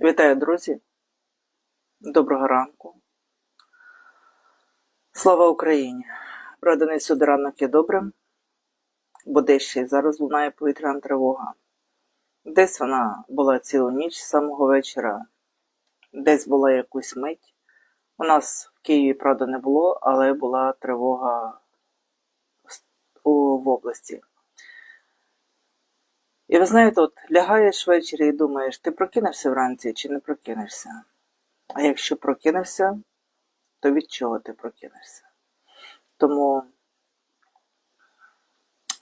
Вітаю, друзі! Доброго ранку. Слава Україні! Проданий сюди ранок є добрим, бо десь ще й зараз лунає повітряна тривога. Десь вона була цілу ніч з самого вечора, десь була якусь мить. У нас в Києві, правда, не було, але була тривога в області. І ви знаєте, от лягаєш ввечері і думаєш, ти прокинешся вранці чи не прокинешся? А якщо прокинешся, то від чого ти прокинешся? Тому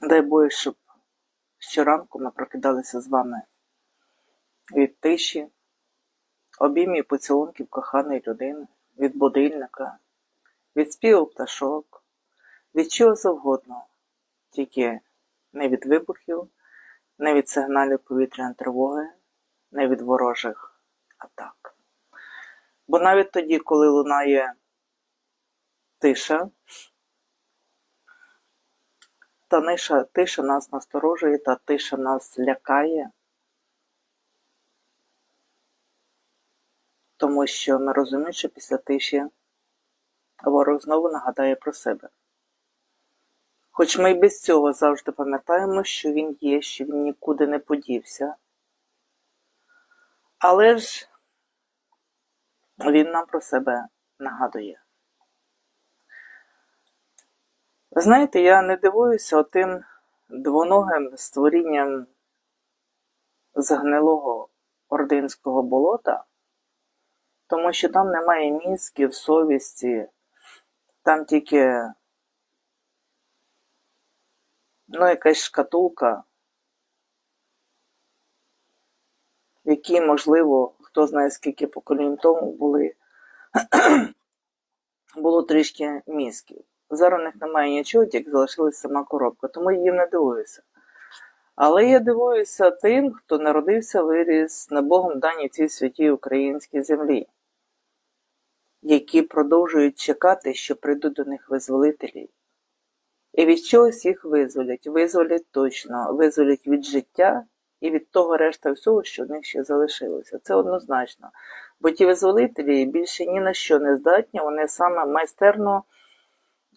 дай Боже, щоб щоранку ми прокидалися з вами від тиші, обіймів поцілунків коханої людини, від будильника, від співу пташок, від чого завгодно, тільки не від вибухів, не від сигналів повітряної тривоги, не від ворожих атак. Бо навіть тоді, коли лунає тиша, та ниша, тиша нас насторожує, та тиша нас лякає, тому що ми розуміємо, що після тиші ворог знову нагадає про себе. Хоч ми й без цього завжди пам'ятаємо, що він є, що він нікуди не подівся. Але ж він нам про себе нагадує. Ви знаєте, я не дивуюся тим двоногим створінням згнилого ординського болота, тому що там немає мізків, совісті, там тільки ну, якась шкатулка, в якій, можливо, хто знає скільки поколінь тому були, було трішки мізків. Зараз у них немає нічого, тільки залишилась сама коробка, тому я їм не дивуюся. Але я дивуюся тим, хто народився, виріс на Богом даній цій святій українській землі, які продовжують чекати, що прийдуть до них визволителі. І від чогось їх визволять. Визволять точно, визволять від життя і від того решта всього, що в них ще залишилося. Це однозначно. Бо ті визволителі більше ні на що не здатні, вони саме майстерно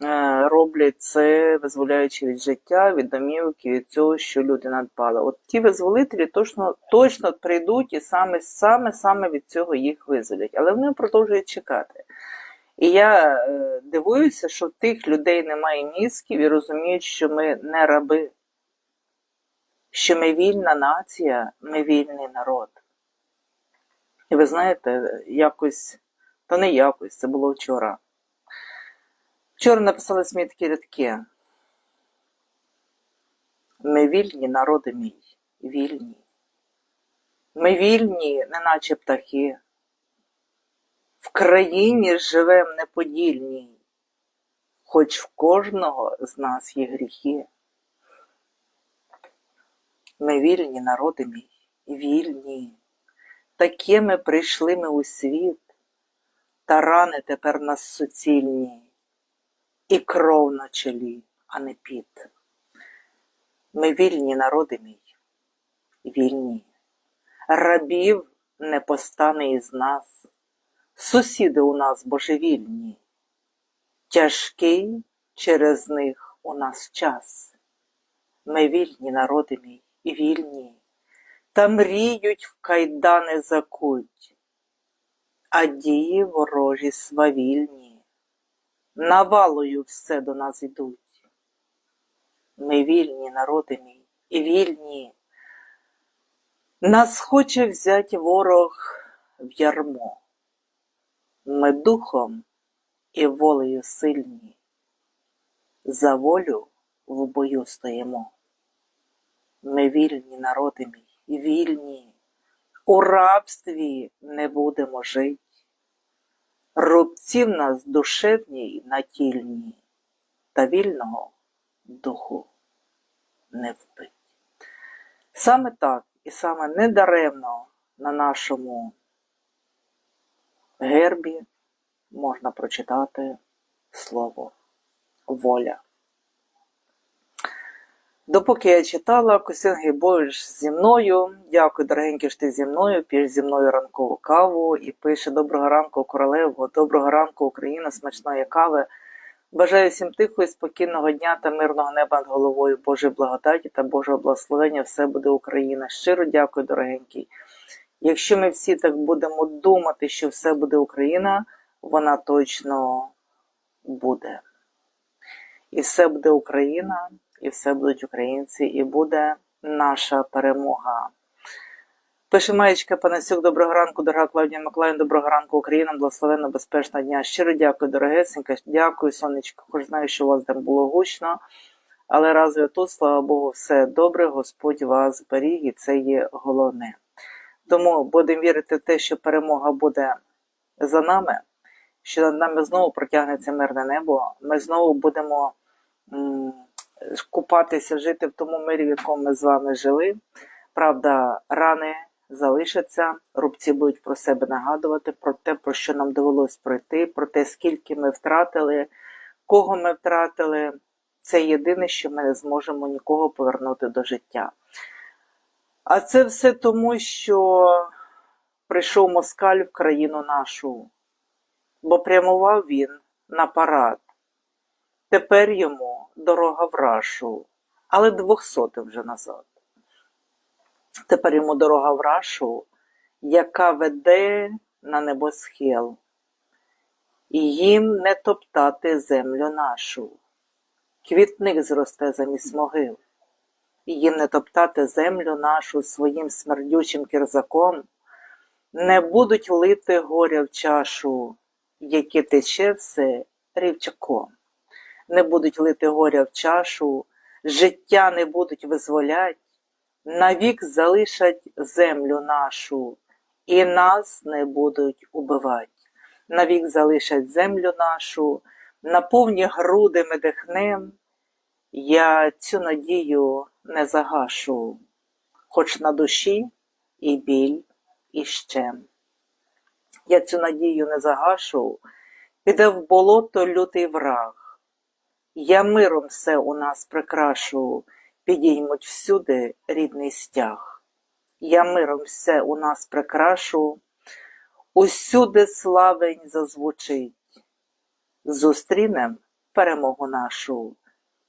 е, роблять це, визволяючи від життя, від домівки, від цього, що люди надбали. От ті визволителі точно, точно прийдуть і саме, саме, саме від цього їх визволять. Але вони продовжують чекати. І я е, дивуюся, що тих людей немає мізків і розуміють, що ми не раби, що ми вільна нація, ми вільний народ. І ви знаєте, якось, та не якось, це було вчора. Вчора написали мені такі рядки. Ми вільні, народи мій, вільні. Ми вільні, неначе птахи. В країні живем неподільній, хоч в кожного з нас є гріхи. Ми вільні, народи мій, вільні. Такими прийшли ми у світ, та рани тепер нас суцільні, і кров на чолі, а не піт. Ми вільні, народи мій, вільні. Рабів не постане із нас. Сусіди у нас божевільні, тяжкий через них у нас час. Ми вільні, народи мій, і вільні, та мріють в кайдани закуть, а дії ворожі свавільні, навалою все до нас ідуть. Ми вільні, народи мій, і вільні. Нас хоче взять ворог в ярмо. Ми духом і волею сильні, за волю в бою стоїмо. Ми вільні, народи мій, вільні, у рабстві не будемо жить. Рубців нас душевні натільні, та вільного духу не вбить. Саме так і саме недаремно на нашому гербі можна прочитати слово воля. Допоки я читала, Костян Гейбович зі мною. Дякую, дорогенькі, що ти зі мною. П'єш зі мною ранкову каву і пише Доброго ранку, королево, доброго ранку, Україна, смачної кави. Бажаю всім тихого і спокійного дня та мирного неба над головою, Божої благодаті та Божого благословення. Все буде Україна. Щиро дякую, дорогенький. Якщо ми всі так будемо думати, що все буде Україна, вона точно буде. І все буде Україна, і все будуть українці, і буде наша перемога. Пише Маєчка Панасюк, доброго ранку, дорога Клавдія Маклайн, доброго ранку, Україна, благословенно, безпечного дня. Щиро дякую, дорогесенька, дякую, сонечко. Хоч знаю, що у вас там було гучно, але разве тут, слава Богу, все добре, Господь вас зберіг, і це є головне. Тому будемо вірити в те, що перемога буде за нами, що над нами знову протягнеться мирне небо. Ми знову будемо м, купатися, жити в тому мирі, в якому ми з вами жили. Правда, рани залишаться, рубці будуть про себе нагадувати, про те, про що нам довелось пройти, про те, скільки ми втратили, кого ми втратили. Це єдине, що ми не зможемо нікого повернути до життя. А це все тому, що прийшов москаль в країну нашу, бо прямував він на парад. Тепер йому дорога в рашу, але двохсоти вже назад. Тепер йому дорога в рашу, яка веде на небосхил, і їм не топтати землю нашу. Квітник зросте замість могил, і не топтати землю нашу своїм смердючим кірзаком, не будуть лити горя в чашу, яке тече все рівчаком, не будуть лити горя в чашу, життя не будуть визволять, навік залишать землю нашу, і нас не будуть убивать. Навік залишать землю нашу, на повні груди ми дихнем. Я цю надію не загашу, хоч на душі і біль, і щем. Я цю надію не загашу, піде в болото лютий враг. Я миром все у нас прикрашу, підіймуть всюди рідний стяг. Я миром все у нас прикрашу, усюди славень зазвучить. Зустрінем перемогу нашу,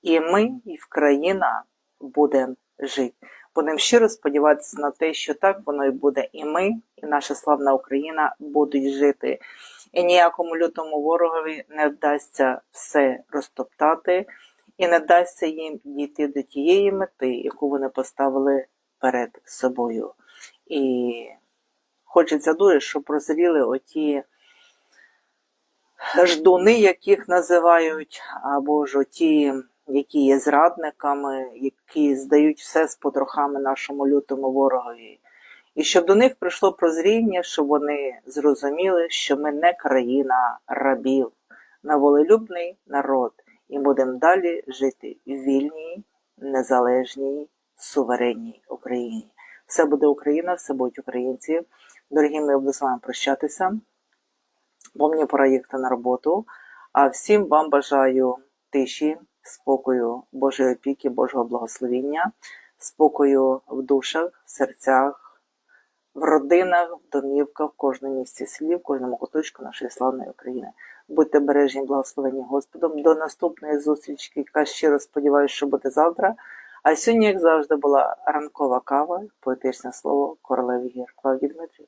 і ми, і в країна будемо жити. Будемо щиро сподіватися на те, що так воно і буде. І ми, і наша славна Україна будуть жити. І ніякому лютому ворогові не вдасться все розтоптати, і не вдасться їм дійти до тієї мети, яку вони поставили перед собою. І хочеться дуже, щоб прозріли оті ждуни, яких називають, або ж оті, які є зрадниками, які здають все з потрохами нашому лютому ворогові. І щоб до них прийшло прозріння, щоб вони зрозуміли, що ми не країна рабів, ми волелюбний народ, і будемо далі жити в вільній, незалежній, суверенній Україні. Все буде Україна, все будуть українці. Дорогі, ми буду з вами прощатися бо мені пора їхати на роботу. А всім вам бажаю тиші, спокою, Божої опіки, Божого благословіння, спокою в душах, в серцях, в родинах, в домівках, в кожному місці селі, в кожному куточку нашої славної України. Будьте бережні, благословені Господом. До наступної зустрічі, яка щиро сподіваюся, що буде завтра. А сьогодні, як завжди, була ранкова кава, поетичне слово королеви гір Клавдії Дмитрів.